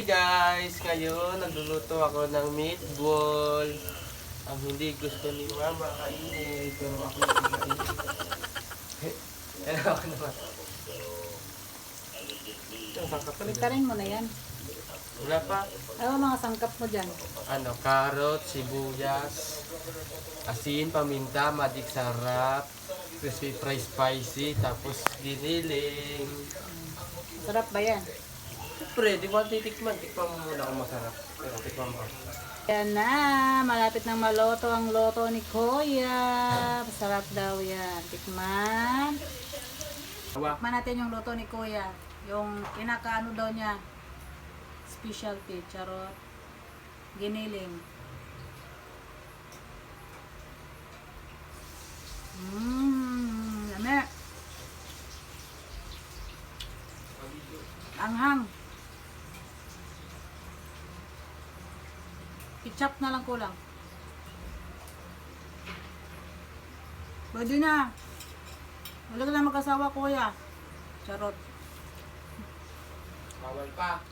Hey guys, ngayon nagluluto ako ng meatball. Ang hindi gusto ni Mama kainin, pero ako hindi kainin. Pero ako naman. Ang sangkap pa rin. Pagkarin mo na yan. Wala pa. Ano mga sangkap mo dyan? Ano, carrot, sibuyas, asin, paminta, magic sarap, crispy fry spicy, tapos giniling. Sarap ba yan? Siyempre, di ba titikman? Tikman mo muna kung masarap. Pero tikman mo. Yan na, malapit nang maloto ang loto ni Kuya. Masarap daw yan. Tikman. Tikman natin yung loto ni Kuya. Yung pinakaano daw niya. Specialty, charot. Giniling. Mmm, lami. Anghang. Ketchup na lang kulang. Pwede na. Wala ka na mag-asawa, kuya. Charot. Bawal pa.